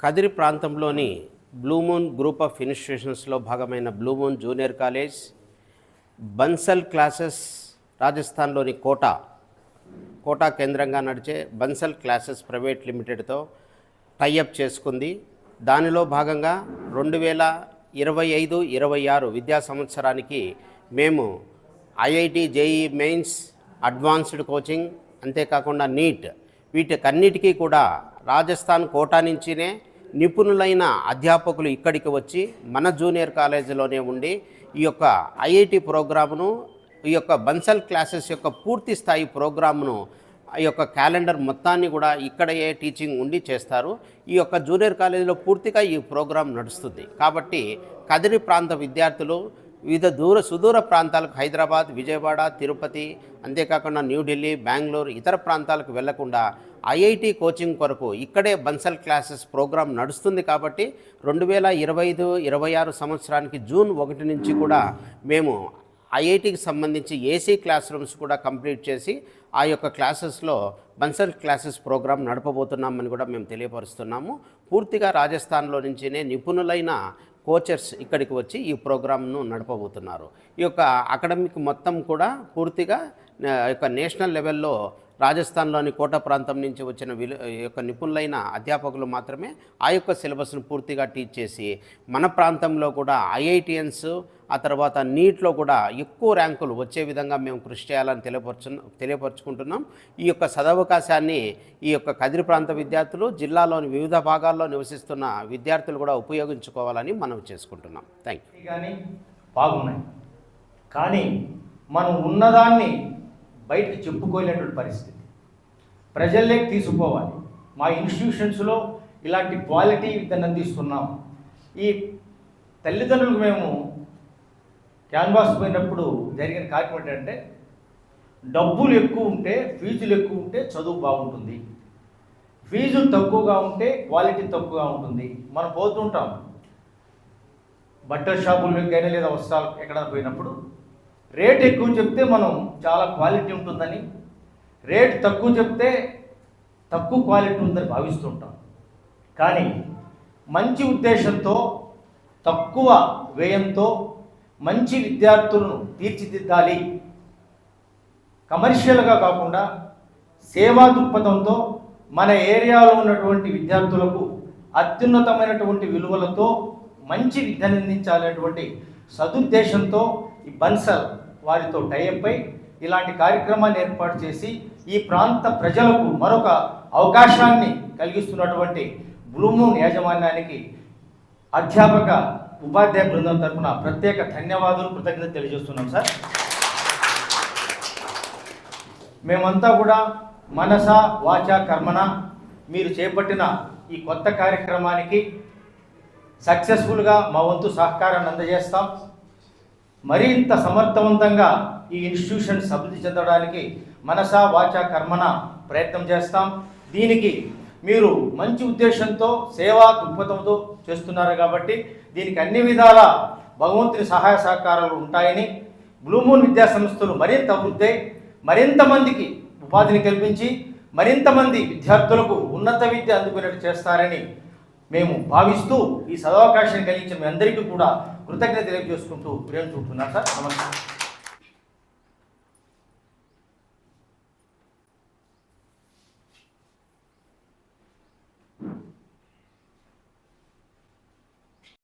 కదిరి ప్రాంతంలోని Blue Moon group of ఇన్స్టిట్యూషన్స్లో భాగమైన Blue Moon junior college Bansal classes రాజస్థాన్లోని కోటా కోటా కేంద్రంగా నడిచే బన్సల్ క్లాసెస్ ప్రైవేట్ లిమిటెడ్తో టైఅప్ చేసుకుంది. దానిలో భాగంగా రెండు వేల ఇరవై ఐదు ఇరవై ఆరు విద్యా సంవత్సరానికి మేము IIT JEE mains advanced coaching అంతేకాకుండా నీట్ వీటికన్నిటికీ కూడా రాజస్థాన్ కోటా నుంచినే నిపుణులైన అధ్యాపకులు ఇక్కడికి వచ్చి మన జూనియర్ కాలేజీలోనే ఉండి ఈ యొక్క ఐఐటి ప్రోగ్రామును ఈ యొక్క బన్సల్ క్లాసెస్ యొక్క పూర్తి స్థాయి ప్రోగ్రామ్ను ఈ యొక్క క్యాలెండర్ మొత్తాన్ని కూడా ఇక్కడయే టీచింగ్ ఉండి చేస్తారు. ఈ యొక్క జూనియర్ కాలేజీలో పూర్తిగా ఈ ప్రోగ్రాం నడుస్తుంది. కాబట్టి కదిరి ప్రాంత విద్యార్థులు వివిధ దూర సుదూర ప్రాంతాలకు హైదరాబాద్ విజయవాడ తిరుపతి అంతేకాకుండా న్యూఢిల్లీ బెంగళూరు ఇతర ప్రాంతాలకు వెళ్ళకుండా ఐఐటి కోచింగ్ కొరకు ఇక్కడే బన్సల్ క్లాసెస్ ప్రోగ్రాం నడుస్తుంది కాబట్టి రెండు వేల ఇరవై ఐదు ఇరవై ఆరు సంవత్సరానికి జూన్ ఒకటి నుంచి కూడా మేము ఐఐటికి సంబంధించి ఏసీ క్లాస్ రూమ్స్ కూడా కంప్లీట్ చేసి ఆ యొక్క క్లాసెస్లో బన్సల్ క్లాసెస్ ప్రోగ్రాం నడపబోతున్నామని కూడా మేము తెలియపరుస్తున్నాము. పూర్తిగా రాజస్థాన్లో నుంచినే నిపుణులైన కోచర్స్ ఇక్కడికి వచ్చి ఈ ప్రోగ్రామ్ను నడపబోతున్నారు. ఈ యొక్క అకాడమిక్ మొత్తం కూడా పూర్తిగా యొక్క నేషనల్ లెవెల్లో రాజస్థాన్లోని కోట ప్రాంతం నుంచి వచ్చిన విలు ఈ యొక్క నిపుణులైన అధ్యాపకులు మాత్రమే ఆ యొక్క సిలబస్ను పూర్తిగా టీచ్ చేసి మన ప్రాంతంలో కూడా ఐఐటిఎన్స్ ఆ తర్వాత నీట్లో కూడా ఎక్కువ ర్యాంకులు వచ్చే విధంగా మేము కృషి చేయాలని తెలియపరచు తెలియపరుచుకుంటున్నాం. ఈ యొక్క సదవకాశాన్ని ఈ యొక్క కదిరి ప్రాంత విద్యార్థులు జిల్లాలోని వివిధ భాగాల్లో నివసిస్తున్న విద్యార్థులు కూడా ఉపయోగించుకోవాలని మనం చేసుకుంటున్నాం. థ్యాంక్ యూ కానీ బాగున్నాయి. కానీ మనం ఉన్నదాన్ని బయటకు చెప్పుకోలేనటువంటి పరిస్థితి. ప్రజల్లోకి తీసుకోవాలి. మా ఇన్స్టిట్యూషన్స్లో ఇలాంటి క్వాలిటీ విద్యను అందిస్తున్నాం ఈ తల్లిదండ్రులకు మేము క్యాన్వాస్ పోయినప్పుడు జరిగిన కార్యక్రమం ఏంటంటే డబ్బులు ఎక్కువ ఉంటే ఫీజులు ఎక్కువ ఉంటే చదువు బాగుంటుంది. ఫీజులు తక్కువగా ఉంటే క్వాలిటీ తక్కువగా ఉంటుంది. మనం పోతుంటాం. బట్టల షాపుల్లోకి అయినా లేదా వస్త్రాలు ఎక్కడైనా పోయినప్పుడు రేట్ ఎక్కువ చెప్తే మనం చాలా క్వాలిటీ ఉంటుందని రేట్ తక్కువ చెప్తే తక్కువ క్వాలిటీ ఉందని భావిస్తుంటాం. కానీ మంచి ఉద్దేశంతో తక్కువ వ్యయంతో మంచి విద్యార్థులను తీర్చిదిద్దాలి. కమర్షియల్గా కాకుండా సేవా దృక్పథంతో మన ఏరియాలో ఉన్నటువంటి విద్యార్థులకు అత్యున్నతమైనటువంటి విలువలతో మంచి విద్యను అందించాలనేటువంటి సదుద్దేశంతో ఈ బన్సల్ వారితో టైఅప్ అయి ఇలాంటి కార్యక్రమాన్ని ఏర్పాటు చేసి ఈ ప్రాంత ప్రజలకు మరొక అవకాశాన్ని కలిగిస్తున్నటువంటి బ్లూమూన్ యాజమాన్యానికి అధ్యాపక ఉపాధ్యాయ బృందం తరఫున ప్రత్యేక ధన్యవాదాలు కృతజ్ఞత తెలియజేస్తున్నాం సార్. మేమంతా కూడా మనస వాచ కర్మణ మీరు చేపట్టిన ఈ కొత్త కార్యక్రమానికి సక్సెస్ఫుల్గా మా వంతు సహకారాన్ని అందజేస్తాం. మరింత సమర్థవంతంగా ఈ ఇన్స్టిట్యూషన్ అభివృద్ధి చెందడానికి మనస వాచ కర్మన ప్రయత్నం చేస్తాం. దీనికి మీరు మంచి ఉద్దేశంతో సేవా దృక్పథంతో చేస్తున్నారు కాబట్టి దీనికి అన్ని విధాల భగవంతుని సహాయ సహకారాలు ఉంటాయని బ్లూమూన్ విద్యా సంస్థలు మరింత అభివృద్ధి మరింత మందికి ఉపాధిని కల్పించి మరింత మంది విద్యార్థులకు ఉన్నత విద్య అందుకునేట్టు చేస్తారని మేము భావిస్తూ ఈ సదవకాశాన్ని కలిగించిన మీ అందరికీ కూడా కృతజ్ఞత తెలియజేసుకుంటూ ప్రేమ చూపుతున్నాను సార్. నమస్కారం.